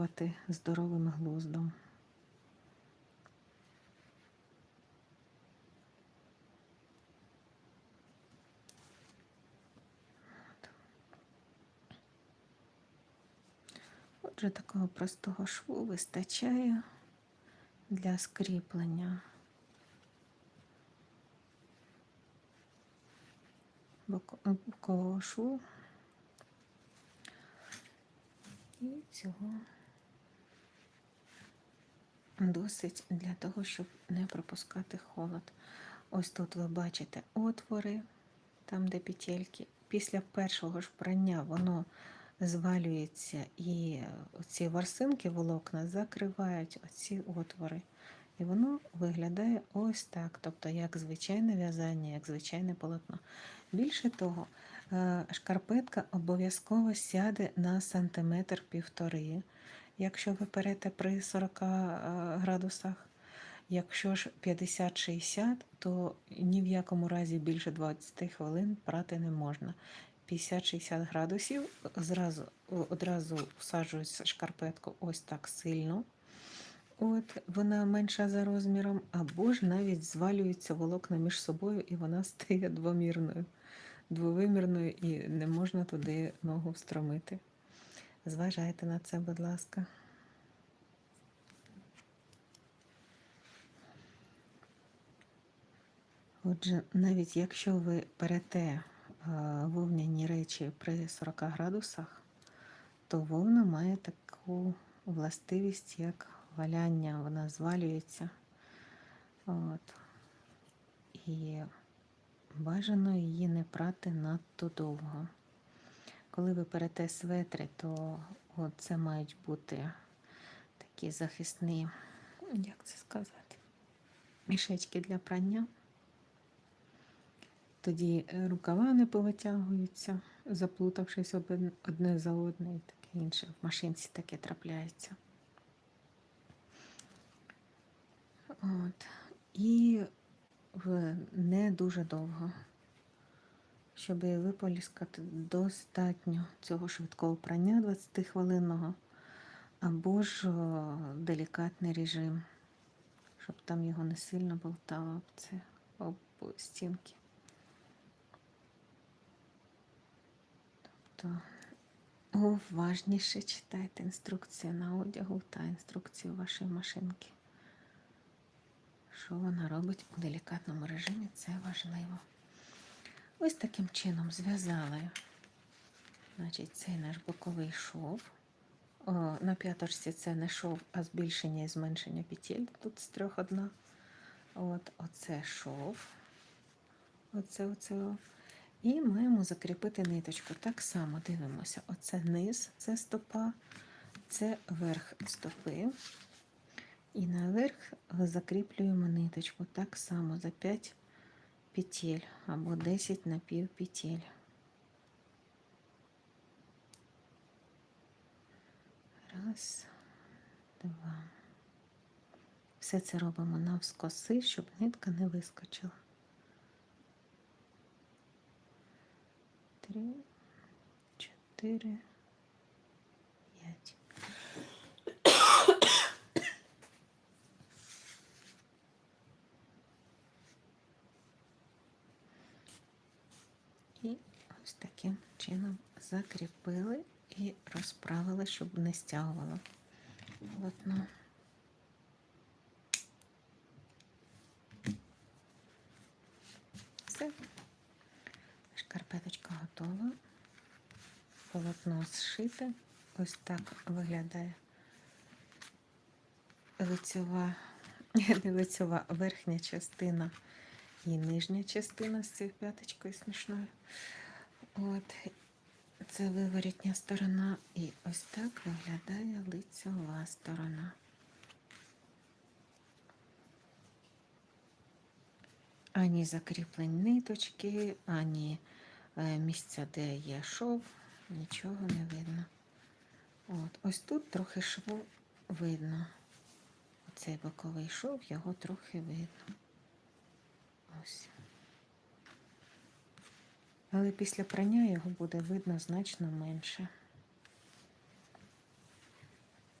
керувати здоровим глуздом. Отже, такого простого шву вистачає для скріплення бокового шву. І цього досить для того, щоб не пропускати холод. Ось тут ви бачите отвори, там де петельки. Після першого ж прання воно звалюється і ці ворсинки волокна закривають оці отвори. І воно виглядає ось так, тобто як звичайне в'язання, як звичайне полотно. Більше того, е, шкарпетка обов'язково сяде на сантиметр півтори, якщо ви перете при 40 е, градусах. Якщо ж 50-60, то ні в якому разі більше 20 хвилин прати не можна. 50-60 градусів зразу, одразу всаджується шкарпетку ось так сильно. От, вона менша за розміром, або ж навіть звалюються волокна між собою, і вона стає двомірною, двовимірною, і не можна туди ногу встромити. Зважайте на це, будь ласка. Отже, навіть якщо ви перете е, вовняні речі при 40 градусах, то вовна має таку властивість, як валяння, вона звалюється. От. І бажано її не прати надто довго. Коли ви перете светри, то от це мають бути такі захисні, як це сказати, мішечки для прання. Тоді е, рукава не повитягуються, заплутавшись одне за одне і таке інше. В машинці таке трапляється. От. І не дуже довго. Щоб виполіскати достатньо цього швидкого прання 20-хвилинного, або ж делікатний режим, щоб там його не сильно болтало об це об стінки. то уважніше читайте інструкцію на одягу та інструкцію вашої машинки. Що вона робить у делікатному режимі, це важливо. Ось таким чином зв'язали значить, цей наш боковий шов. О, на п'яточці це не шов, а збільшення і зменшення петель. Тут з трьох одна. От, оце шов. Оце, оце. І маємо закріпити ниточку. Так само дивимося. Оце низ, це стопа, це верх стопи. І наверх закріплюємо ниточку. Так само за 5 петель або 10 на петель. Раз, два. Все це робимо навскоси, щоб нитка не вискочила. три, чотири, І ось таким чином закріпили і розправили, щоб не стягувало полотно. Все. Шкарпеточка готова. Полотно зшите. Ось так виглядає лицьова, не лицьова верхня частина і нижня частина з цією п'яточкою смішною. От. Це виворітня сторона. І ось так виглядає лицьова сторона. Ані закріплень ниточки, ані е, місця, де є шов, нічого не видно. От. Ось тут трохи шву видно. Оцей боковий шов, його трохи видно. Ось. Але після прання його буде видно значно менше.